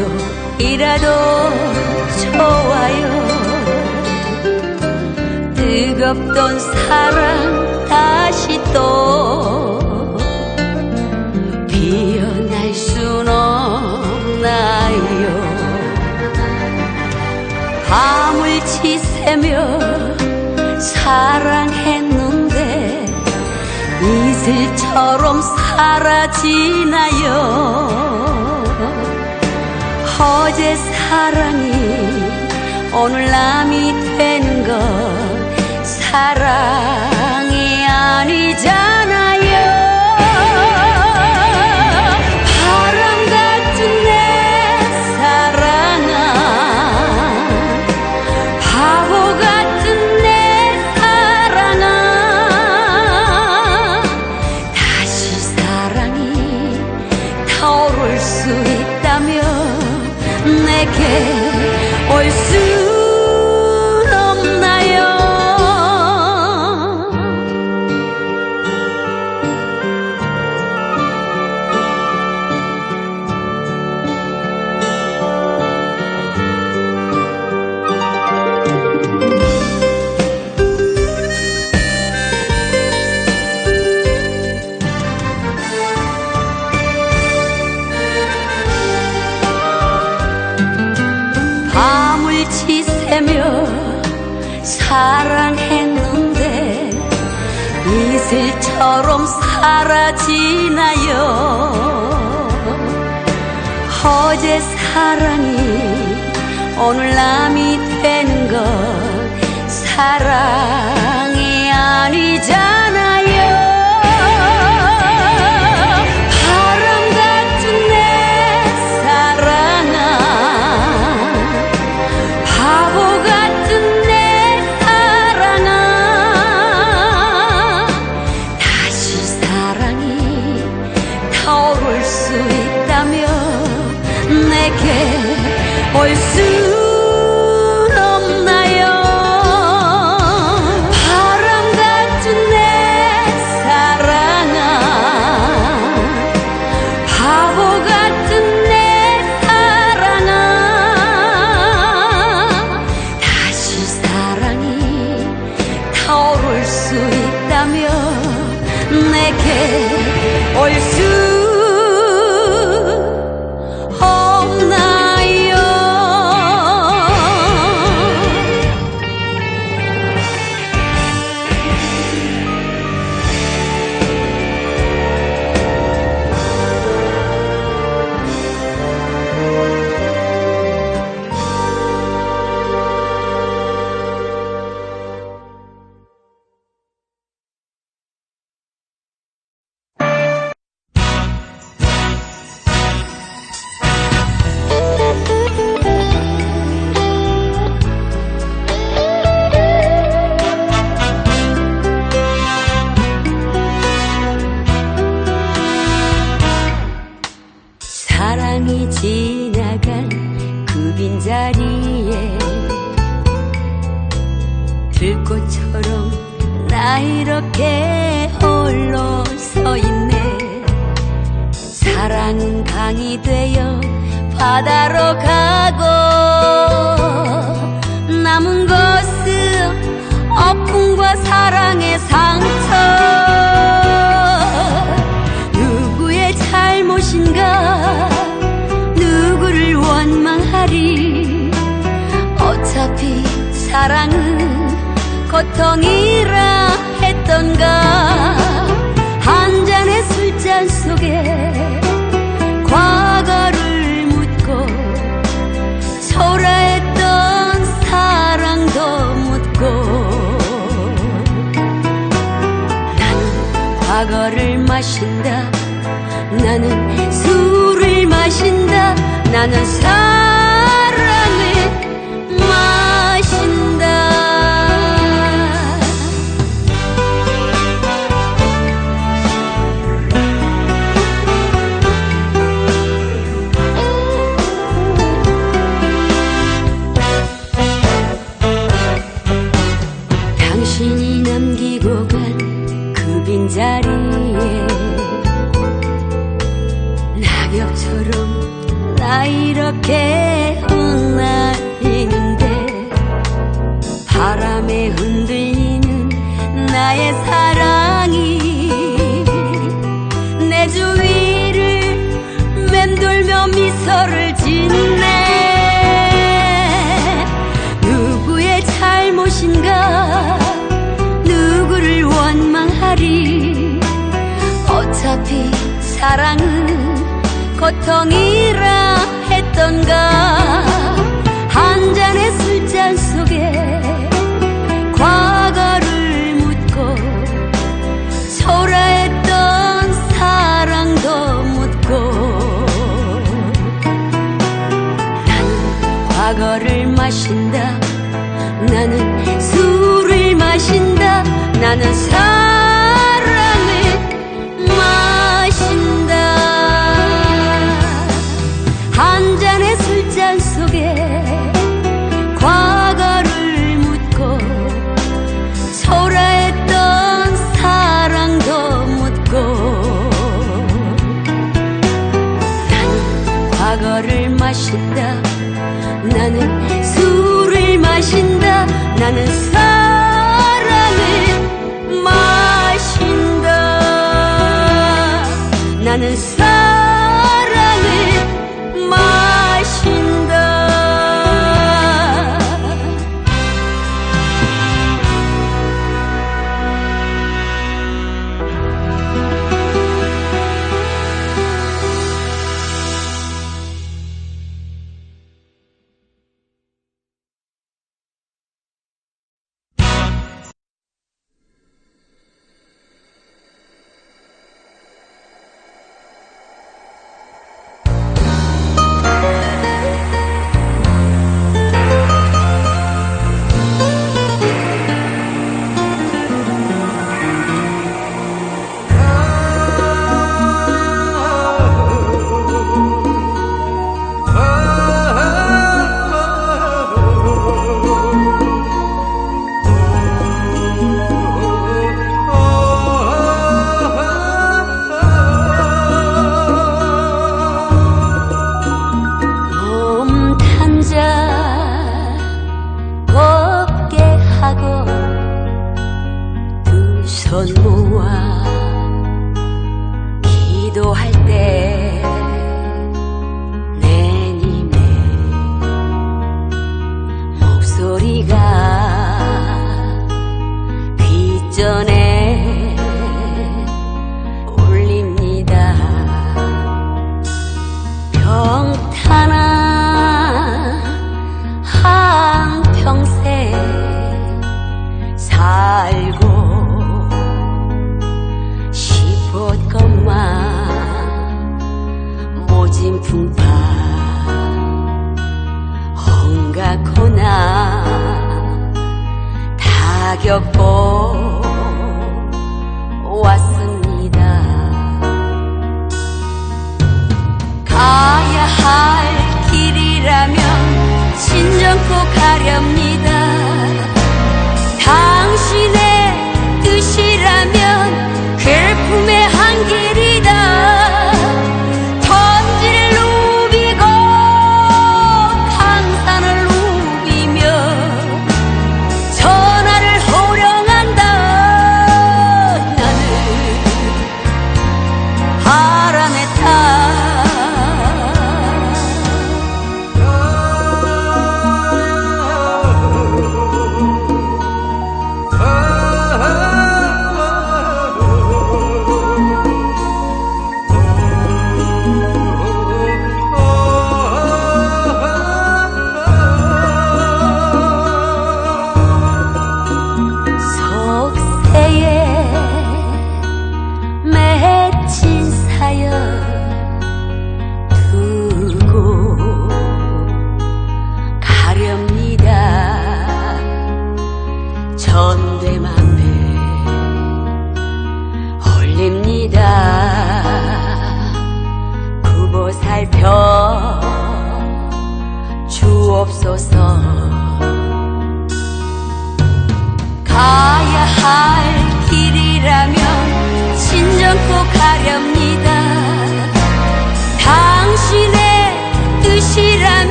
꿈속이라도 좋아요. 뜨겁던 사랑 다시 또 피어날 순 없나요? 밤을 지새며 사랑했는데 이슬처럼 사라지나요 어제 사랑이 오늘 남 voices. 이슬처럼 사라지나요? 어제 사랑이 오늘 남이 되는 건 사랑이 아니잖아 자리에 들꽃처럼 나 이렇게 홀로 서 있네. 사랑은 강이 되어 바다로 가고 고통이라 했던가? 한 잔의 술잔 속에 과거를 묻고 초라했던 사랑도 묻고 나는 과거를 마신다. 나는 술을 마신다. 나는 사 들고 간 그 빈자리에 낙엽처럼 나 이렇게 혼나 있는데 바람에 흔들리는 나의 사랑이 내 주위를 맴돌며 미소를 지는 사랑은 고통이라 했던가. 한잔 풍파 헝가거나 다 겪고 왔어.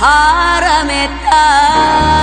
바람에 따라